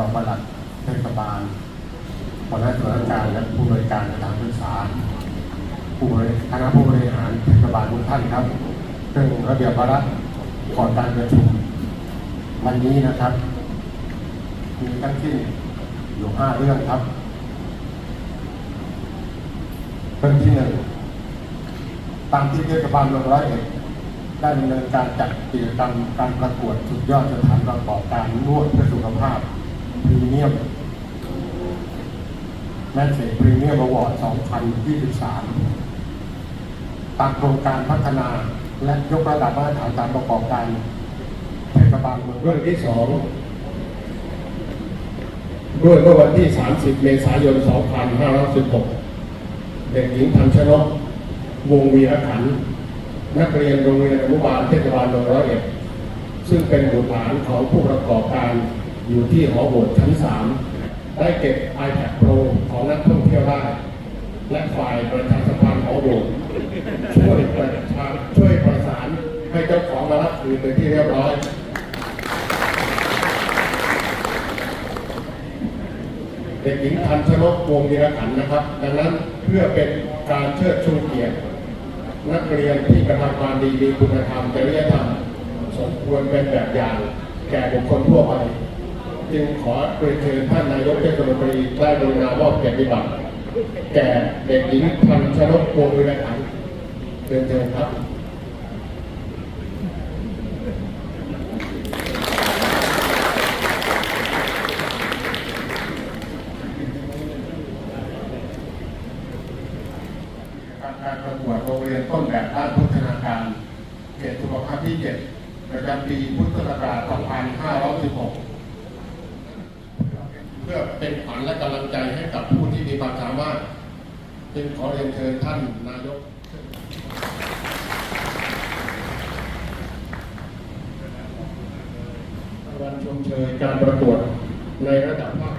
รองปลัดเทศบาลหัวหน้าส่วนราชการและผู้บริการสถานศึกษาผู้บริคณะผู้บริหารเทศบาลทุกท่านครับซึ่งระเบียบวาระก่อนการประชุมวันนี้นะครับมีทั้งสิ้นอยู่ห้าเรื่องครับเรื่องที่หนึ่งตามที่เทศบาลเมืองร้อยเอ็ดได้ดำเนินการจัดกิจกรรมการประกวดสุดยอดสถานประกอบการนวดเพื่อสุขภาพ พรีเมียมแมสเซจพรีเมียมอวอร์ด2023ตามโครงการพัฒนาและยกระดับมาตรฐานการประกอบการเทศบาลเมืองเรื่องที่สองด้วยเมื่อวันที่ 30 เมษายน 2516 เด็กหญิงทันชนก วงวีรขัน นักเรียนโรงเรียนอนุบาลเทศบาลเมืองร้อยเอ็ด ซึ่งเป็นบุตรหลานของผู้ประกอบการ อยู่ที่หอโบสถ์ชั้น 3 ได้เก็บ iPad Pro ของนักท่องเที่ยวได้ และฝ่ายประชาสัมพันธ์หอโบสถ์ช่วยประชาช่วยประสานให้เจ้าของมารับคืนเป็นที่เรียบร้อยเด็กหญิงทันชนกวงวีรขันนะครับ ดังนั้นเพื่อเป็นการเชิดชูเกียรติ นักเรียนที่กระทำความดีมีคุณธรรมจริยธรรมสมควรเป็นแบบอย่าง แก่บุคคลทั่วไป จึงขอเรียนเชิญท่านนายกเทศมนตรีได้กรุณามอบเกียรติบัตรแก่เด็กหญิงทันชนกวงวีรขันธ์เรียนเชิญครับการประกวดโรงเรียนต้นแบบด้านพัฒนาการเขตสุขภาพที่ 7 ประจำปีพุทธศักราช 2516 เป็นขวัญและกำลังใจให้กับผู้ที่มีความสามารถจึงขอเรียนเชิญท่านนายกรางวัลชมเชยการประกวดในระดับภาค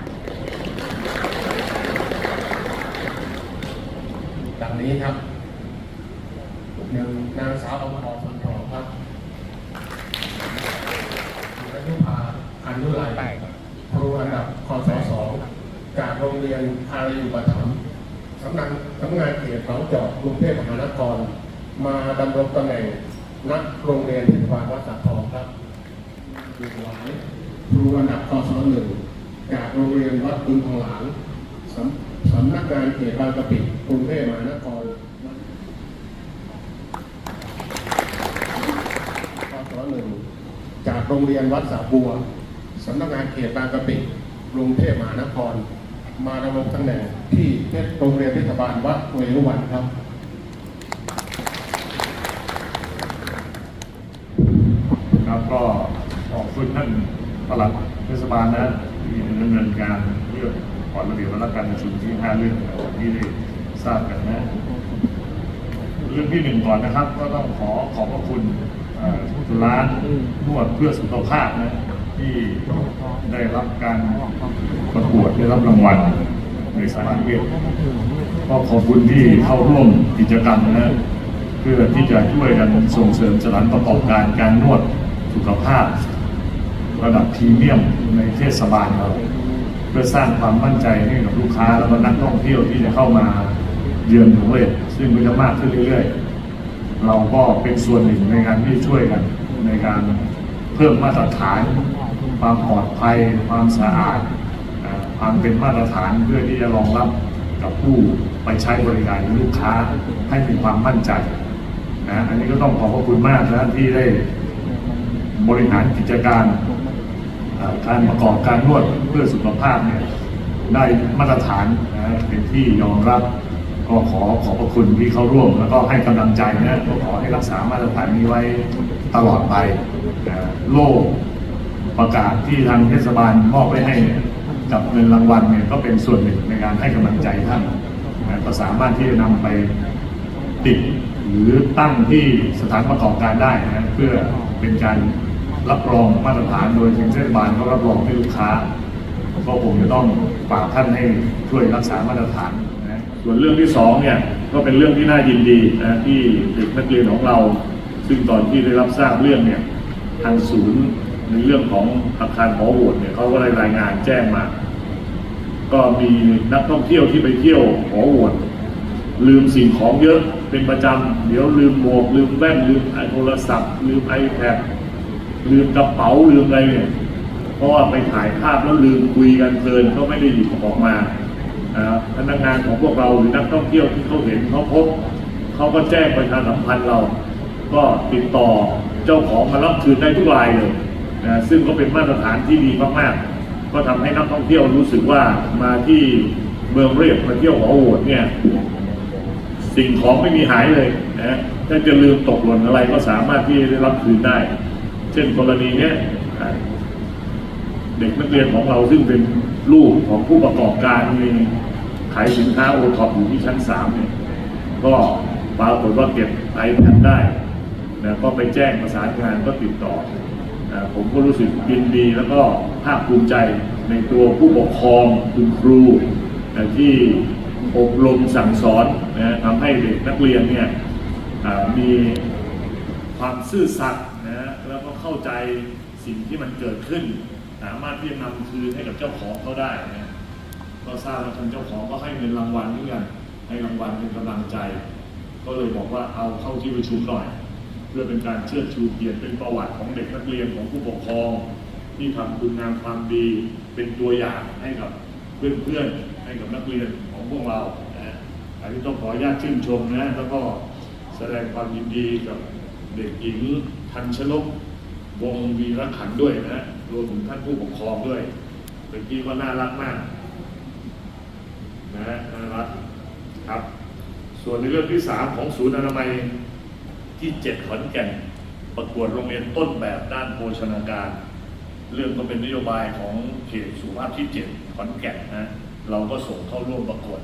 ดังนี้ครับหนึ่งนางสาวอมรสันทองครับอนุภาอนุไลครูอันดับคศสอง จากโรงเรียนอารีอุปถัมภ์สำนักสำนักงานเขตเขาจอกกรุงเทพมหานคร มาดำรงตำแหน่งนักโรงเรียนเทศบาลวัดสักทองครับอีกหลายครูอันดับคศหนึ่งจากโรงเรียนวัดบึงทองหลางสำสำนักงานเขตบางกะปิกรุงเทพมหานครปศหนึ่งจากโรงเรียนวัดสาบัวสำนักงานเขตบางกะปิกรุงเทพมหานคร มาดำรงตำแหน่งที่เทศโรงเรียนเทศบาลวัดเวรุวันครับครับก็ขอบคุณท่านปลัดเทศบาลนะที่ดำเนินการเรื่องก่อนระเบียบวาระการประชุมที่ห้าเรื่องที่ได้ทราบกันนะ เรื่องที่หนึ่งก่อนนะครับ ก็ต้องขอขอบพระคุณร้านนวดเพื่อสุขภาพนะ ที่ได้รับการประกวดได้รับรางวัลในสายเวทก็ขอบคุณที่เข้าร่วมกิจกรรมนะเพื่อที่จะช่วยกันส่งเสริมสถานประกอบการการนวดสุขภาพ ระดับพรีเมียมในเทศบาลเราเพื่อสร้างความมั่นใจให้กับลูกค้าแล้วก็นักท่องเที่ยวที่จะเข้ามาเยือนหนูเวทซึ่งมันจะมากขึ้นเรื่อยๆ เราก็เป็นส่วนหนึ่งในการที่ช่วยกันในการเพิ่มมาตรฐาน ความปลอดภัย ความสะอาด ความเป็นมาตรฐานเพื่อที่จะรองรับกับผู้ไปใช้บริการลูกค้าให้มีความมั่นใจนะอันนี้ก็ต้องขอบพระคุณมากนะที่ได้บริหารกิจการการประกอบการนวดเพื่อสุขภาพเนี่ยได้มาตรฐานนะเป็นที่ยอมรับก็ขอขอบพระคุณที่เข้าร่วม แล้วก็ให้กำลังใจนะก็ขอให้รักษามาตรฐานนี้ไว้ตลอดไปนะโล่ ประกาศที่ทางเทศบาลมอบไว้ให้กับเงินรางวัลเนี่ยก็เป็นส่วนหนึ่งในการให้กำลังใจท่านนะก็สามารถที่จะนำไปติดหรือตั้งที่สถานประกอบการได้นะเพื่อเป็นการรับรองมาตรฐานโดยทางเทศบาลก็รับรองให้ลูกค้าก็คงจะต้องฝากท่านให้ช่วยรักษามาตรฐานนะส่วนเรื่องที่สองเนี่ยก็เป็นเรื่องที่น่ายินดีนะที่เด็กนักเรียนของเรา ซึ่งตอนที่ได้รับทราบเรื่องเนี่ยทางศูนย์ ในเรื่องของอาคารหอโหวตเนี่ยเขาก็ได้รายงานแจ้งมา ก็มีนักท่องเที่ยวที่ไปเที่ยวหอโหวตลืมสิ่งของเยอะเป็นประจำเดี๋ยวลืมหมวกลืมแว่นลืมไอโทรศัพท์ ลืม iPad ลืมกระเป๋าลืมอะไรเนี่ยเพราะว่าไปถ่ายภาพแล้วลืมคุยกันเพลินก็ไม่ได้หยิบออกมาอ่าพนักงานของพวกเราหรือนักท่องเที่ยวที่เขาเห็นเขาพบเขาก็แจ้งประชาสัมพันธ์เรา ก็ติดต่อเจ้าของมารับคืนได้ทุกรายเลย นะซึ่งก็เป็นมาตรฐานที่ดีมากๆ ก็ทำให้นักท่องเที่ยวรู้สึกว่ามาที่เมืองเรียบมาเที่ยวหอโหวตเนี่ยสิ่งของไม่มีหายเลยนะถ้าจะลืมตกหล่นอะไรก็สามารถที่จะได้รับคืนได้ เช่นกรณีเนี้ยเด็กนักเรียนของเราซึ่งเป็นลูกของผู้ประกอบการมีขายสินค้าโอท็อปอยู่ที่ชั้นสามเนี่ยก็ปรากฏว่าเก็บไอแพดได้นะก็ไปแจ้งประสานงานก็ติดต่อ ผมก็รู้สึกยินดีแล้วก็ภาคภูมิใจในตัวผู้ปกครองคุณครูที่อบรมสั่งสอนนะทำให้เด็กนักเรียนเนี่ยมีความซื่อสัตย์นะแล้วก็เข้าใจสิ่งที่มันเกิดขึ้น สามารถที่จะนำคืนให้กับเจ้าของเขาได้นะก็ทราบว่าทางเจ้าของก็ให้เงินรางวัลเหมือนกันให้รางวัลเป็นกำลังใจ ก็เลยบอกว่าเอาเข้าที่ประชุมหน่อย เพื่อเป็นการเชิดชูเกียรติเป็นประวัติของเด็กนักเรียนของผู้ปกครอง ที่ทำคุณงามความดีเป็นตัวอย่างให้กับเพื่อนๆให้กับนักเรียนของพวกเรานะอันนี้ต้องขออนุญาตชื่นชมนะแล้วก็แสดงความยินดีกับเด็กหญิงทันชนกวงวีรขันด้วยนะรวมถึงท่านผู้ปกครองด้วยเมื่อกี้ก็น่ารักมากนะฮะน่ารักครับ ส่วนในเรื่องที่สามของศูนย์อนามัย ที่เจ็ดขอนแก่น ประกวดโรงเรียนต้นแบบด้านโภชนาการ เรื่องก็เป็นนโยบายของเขตสุขภาพที่เจ็ดขอนแก่นนะเราก็ส่งเข้าร่วมประกวด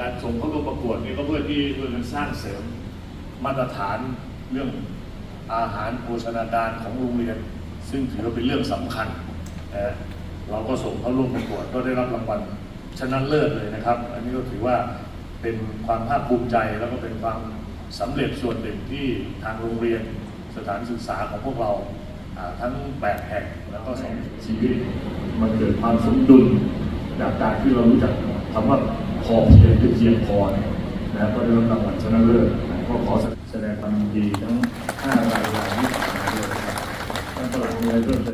การส่งเข้าร่วมประกวดนี่ก็เพื่อที่เพื่อการสร้างเสริมมาตรฐานเรื่องอาหารโภชนาการของโรงเรียน ซึ่งถือว่าเป็นเรื่องสำคัญนะเราก็ส่งเข้าร่วมประกวดก็ได้รับรางวัลชนะเลิศเลยนะครับ อันนี้ก็ถือว่าเป็นความภาคภูมิใจแล้วก็เป็นความ สำเร็จส่วนหนึ่งที่ทางโรงเรียนสถานศึกษาของพวกเราอ่าทั้ง8แห่งแล้วก็สองชีวิตมันเกิดความสมดุลจากการที่เรารู้จักคำว่าพอเพียงคือเพียงพอเนี่ยนะก็ได้รับรางวัลชนะเลิศนะก็ขอแสดงความยินดีทั้ง5รายการที่ผ่านมาด้วยนะครับท่านประหลัดมีอะไรเพิ่มเติม